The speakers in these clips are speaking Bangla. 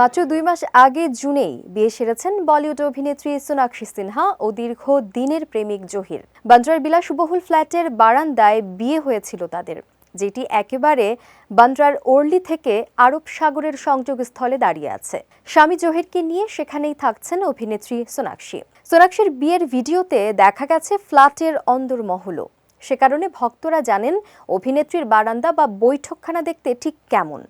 মাত্র দুই মাস আগে জুনেই বিয়ে সেরেছেন বলিউড অভিনেত্রী সোনাক্ষী সিনহা ও দীর্ঘ দিনের প্রেমিক জহির। বান্দ্রার বিলাসবহুল ফ্ল্যাটের বারান্দায় বিয়ে হয়েছিল তাদের, যেটি একেবারে বান্দ্রার ওর্লি থেকে আরব সাগরের সংযোগস্থলে দাঁড়িয়ে আছে। স্বামী জহিরকে নিয়ে সেখানেই থাকছেন অভিনেত্রী সোনাক্ষী। সোনাক্ষীর বিয়ের ভিডিওতে দেখা গেছে ফ্ল্যাটের অন্দরমহলও। সে কারণে ভক্তরা জানেন অভিনেত্রীর বারান্দা বা বৈঠকখানা দেখতে ঠিক কেমন।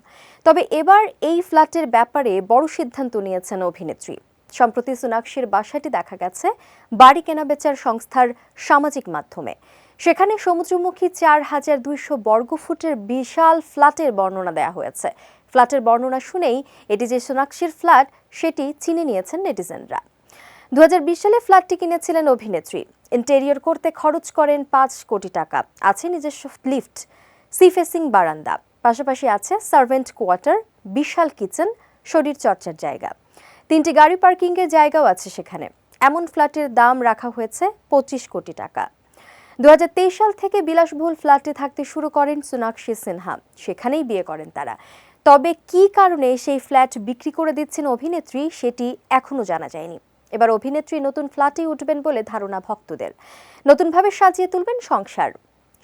তবে এবার এই ফ্ল্যাটের ব্যাপারে বড় সিদ্ধান্ত নিয়েছেন অভিনেত্রী। সম্প্রতি সোনাক্ষীর বাসাটি দেখা গেছে বাড়ি কেনাবেচার সংস্থার সামাজিক মাধ্যমে। সেখানে সমুদ্রমুখী চার হাজার দুইশো বর্গফুটের বিশাল ফ্ল্যাটের বর্ণনা দেওয়া হয়েছে। ফ্ল্যাটের বর্ণনা শুনেই এটি যে সোনাক্ষীর ফ্ল্যাট, সেটি চিনে নিয়েছেন নেটিজেনরা। দু হাজার বিশ সালে ফ্ল্যাটটি কিনেছিলেন অভিনেত্রী। ইন্টেরিয়র করতে খরচ করেন পাঁচ কোটি টাকা। আছে নিজস্ব লিফট সি ফেসিং বারান্দা। পাশাপাশি আছে সার্ভেন্ট কোয়ার্টার, বিশাল কিচেন শরীর চর্চার জায়গা। তিনটি গাড়ি পার্কিংয়ের জায়গাও আছে সেখানে। এমন ফ্ল্যাটের দাম রাখা হয়েছে পঁচিশ কোটি টাকা। দুহাজার তেইশ সাল থেকে বিলাসবহুল ফ্ল্যাটে থাকতে শুরু করেন সোনাক্ষী সিনহা। সেখানেই বিয়ে করেন তারা। তবে কী কারণে সেই ফ্ল্যাট বিক্রি করে দিচ্ছেন অভিনেত্রী, সেটি এখনও জানা যায়নি। এবার অভিনেত্রী নতুন ফ্ল্যাটে উঠবেন বলে ধারণা ভক্তদের। নতুনভাবে সাজিয়ে তুলবেন সংসার।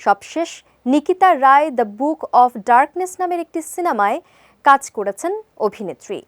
সবশেষ Nikita Roy, The Book of Darkness নামের একটি সিনেমায় কাজ করেছেন অভিনেত্রী।